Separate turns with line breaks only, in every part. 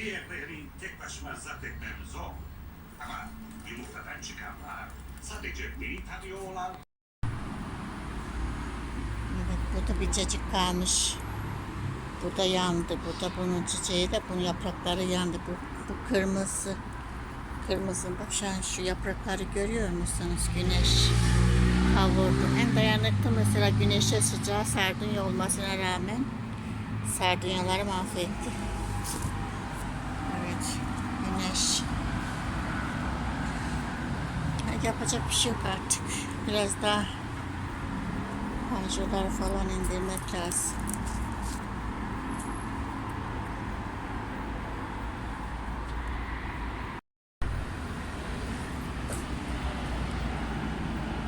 Diğerlerini tek başıma zapt etmem zor. Ama yumurtadan çıkanlar sadece beni tanıyorlar.
Evet, bu da bir cacık kalmış. Bu da yandı. Bu da bunun çiçeği de bunun yaprakları yandı. Bu, bu kırmızı. Kırmızı. Bak şu şu yaprakları görüyor musunuz? Güneş kavurdu. Hem dayanıklı mesela güneşe sıcağı sardunya olmasına rağmen sardunyaları mahvetti. Güneş. Yapacak bir şey yok artık. Biraz daha panjurları falan indirmek lazım.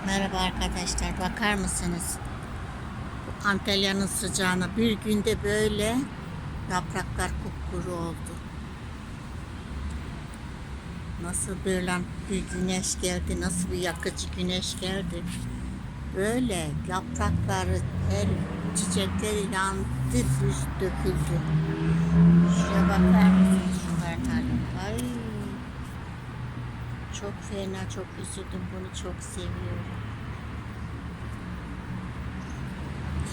Merhaba arkadaşlar, bakar mısınız? Antalya'nın sıcağına bir günde böyle yapraklar kupkuru oldu. Nasıl böyle bir güneş geldi, nasıl bir yakıcı güneş geldi. Böyle yaprakları, her çiçekleri yandı, düz döküldü. Şuraya bakar? Ay, çok fena, çok üzüldüm. Bunu çok seviyorum.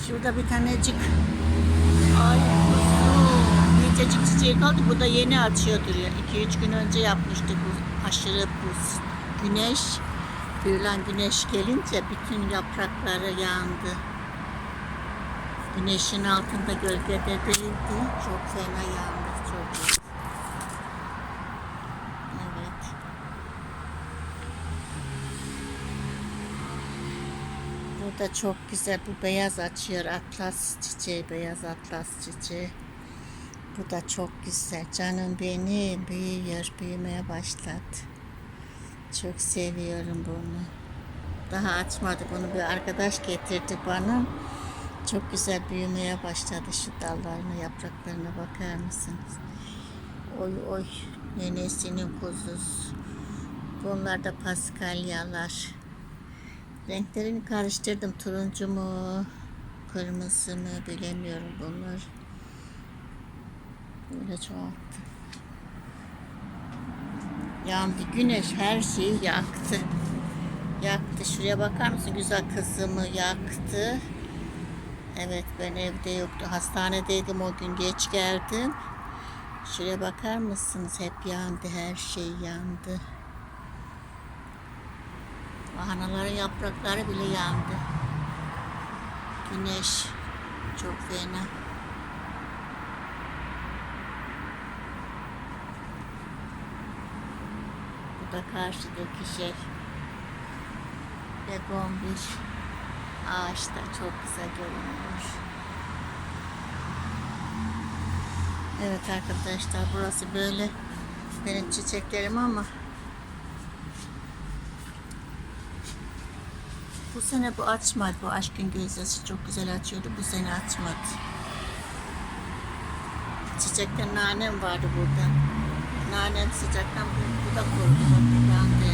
Şurada bir tanecik Biricik çiçeği kaldı. Bu da yeni açıyordur ya. 2-3 gün önce yapmıştı bu aşırı buz. Güneş, büyülen güneş gelince bütün yaprakları yandı. Güneşin altında gölgede değildi. Çok fena yandı. Çok iyi. Evet. Burada çok güzel bu beyaz açıyor atlas çiçeği beyaz atlas çiçeği. Bu da çok güzel canım benim büyüyor büyümeye başladı. Çok seviyorum bunu. Daha açmadı bunu bir arkadaş getirdi bana. Çok güzel büyümeye başladı şu dallarına yapraklarına bakar mısınız? Oy oy nenesinin kuzusu. Bunlar da paskalyalar. Renklerini karıştırdım. Turuncu mu, kırmızı mı bilemiyorum bunlar. Böyle çoğalttı. Yandı. Güneş her şeyi yaktı. Yaktı. Şuraya bakar mısın? Güzel kızımı yaktı. Evet ben evde yoktu. Hastanedeydim o gün geç geldim. Şuraya bakar mısınız? Hep yandı. Her şey yandı. Lahanaların yaprakları bile yandı. Güneş çok fena. Bu da karşıdaki şey. Begon bir ağaçta çok güzel görünüyor. Evet arkadaşlar burası böyle benim çiçeklerim ama Bu sene bu açmadı. Bu aşkın gözdesi çok güzel açıyordu. Bu sene açmadı. Çiçekten nanem vardı burada. Nanem sıcaktan bu, bu da bu yandı.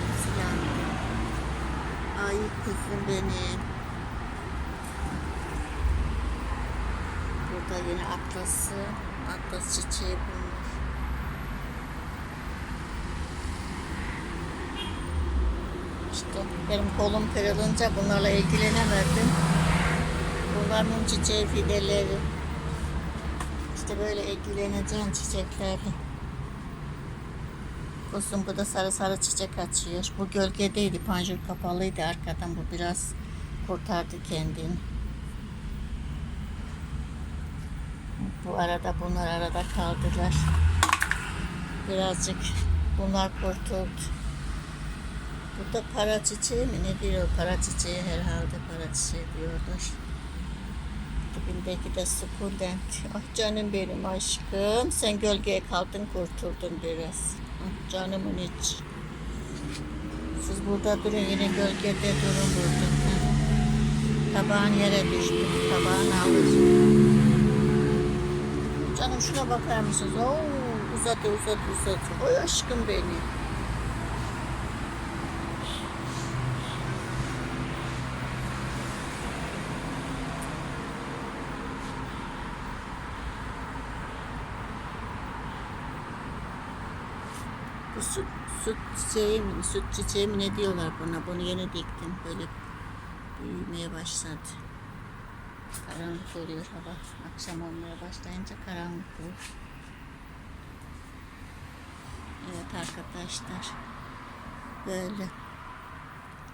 Hepsi yandı. Ay kızım benim. Burada yine atlası. Atlas çiçeği bunlar. İşte benim kolum kırılınca bunlarla ilgilenemedim. Bunlar mum çiçeği fideleri. İşte böyle ilgileneceğim çiçeklerle. Kuzum bu da sarı sarı çiçek açıyor. Bu gölgedeydi, panjur kapalıydı arkadan. Bu biraz kurtardı kendini. Bu arada bunlar arada kaldılar. Birazcık bunlar kurtuldu. Bu da para çiçeği mi? Ne diyor? Para çiçeği herhalde para çiçeği diyorlar. Dibindeki de sukulent. Ah canım benim aşkım. Sen gölgeye kaldın kurtuldun biraz. Ah canımın iç. Siz burada durun yine gölgede durun burada. Tabağın yere düştü. Tabağını alır. Canım şuna bakar mısınız? Oo, uzadı uzadı uzadı. Oy aşkım benim. Bu süt, süt çiçeği mi, süt çiçeği mi ne diyorlar buna? Bunu yeni diktim. Böyle büyümeye başladı. Karanlık oluyor hava. Akşam olmaya başlayınca karanlık oluyor. Evet arkadaşlar. Böyle.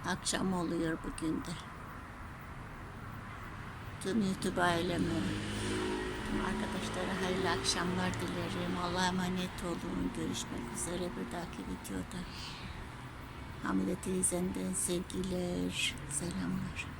Akşam oluyor bugün de. Tüm YouTube aileme, tüm arkadaşlara akşamlar dilerim. Allah'a emanet olun. Görüşmek üzere bir dahaki videoda. Hamile teyzemden sevgiler, selamlar.